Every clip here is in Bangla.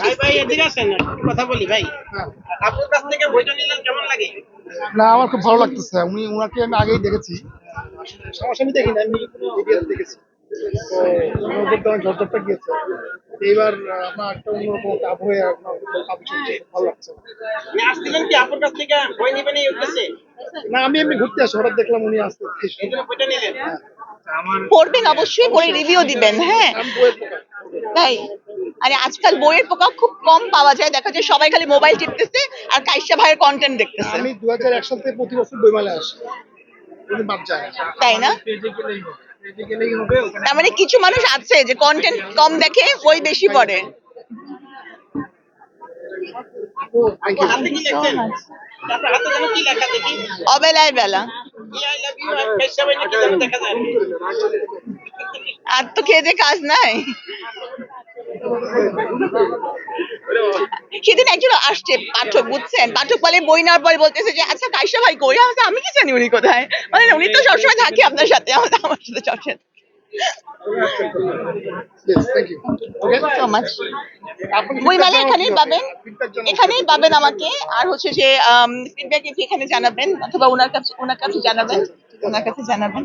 ভাই ভাই এদিকে আসেন কথা বলি ভাই। আপনার কাছ থেকে বইটা নিলেন কেমন লাগে? না আমার খুব ভালো লাগতেছে। উনি উনাকে আমি আগেই দেখেছি। দেখি না আমি ঝরঝরটা গিয়েছে। এইবার আমার একটা অন্যরকম একটা আবহাওয়া কাজ চলছে ভালো লাগছে। আসছিলেন কি আপনার কাছ থেকে? বই নিবেন এই উদ্দেশ্যে? না আমি এমনি ঘুরতে আসি। হঠাৎ দেখলাম উনি আসতে বইটা পড়বেন অবশ্যই পড়ে রিভিউ দিবেন হ্যাঁ। তাই? আরে আজকাল বইয়ের পোকা খুব কম পাওয়া যায়। দেখা যায় সবাই খালি মোবাইল টিপতেছে আর কাইসা ভাইয়ের কন্টেন্ট দেখতেছে। আমি দু হাজার এক সাল থেকে প্রতি বছর বইমেলা আসি। কিন্তু বাদ যায় তাই না? তার মানে কিছু মানুষ আছে যে কন্টেন্ট কম দেখে বই বেশি পড়ে। Thank you. হাতে কি লিখছেন আপনার হাতে যেন কি লেখা দেখি? অবেলায় বেলা। ই আই লাভ ইউ আর তো খেয়ে যে কাজ নাই। সেদিন একজন আসছে পাঠক বুঝছেন? পাঠক বলে বই নেওয়ার পরে বলতেছে যে আচ্ছা কাইসা ভাই কই? আছে আমি কি জানি উনি কোথায়? মানে উনি তো সবসময় থাকে আপনার সাথে আমার আমার সাথে সবসময় বইমেলা এখানেই পাবেন এখানেই পাবেন আমাকে আর হচ্ছে যে ফিডব্যাক এখানে জানাবেন অথবা ওনার কাছে ওনার কাছে জানাবেন ওনার কাছে জানাবেন।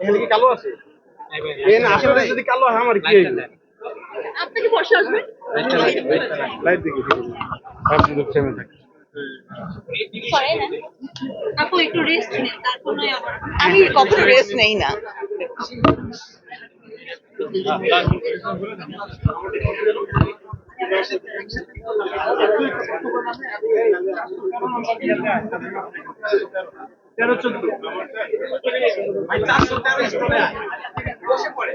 এখানে কি কালো আছে আসলে যদি কালো হয় আমার কি লাইট দেখি আপনি আপু একটু রেস্ট নিন তারপর নয় আবার। আমি কখনো রেস্ট নেই না। তেরো চোদ্দ চারশো তেরো বসে পড়ে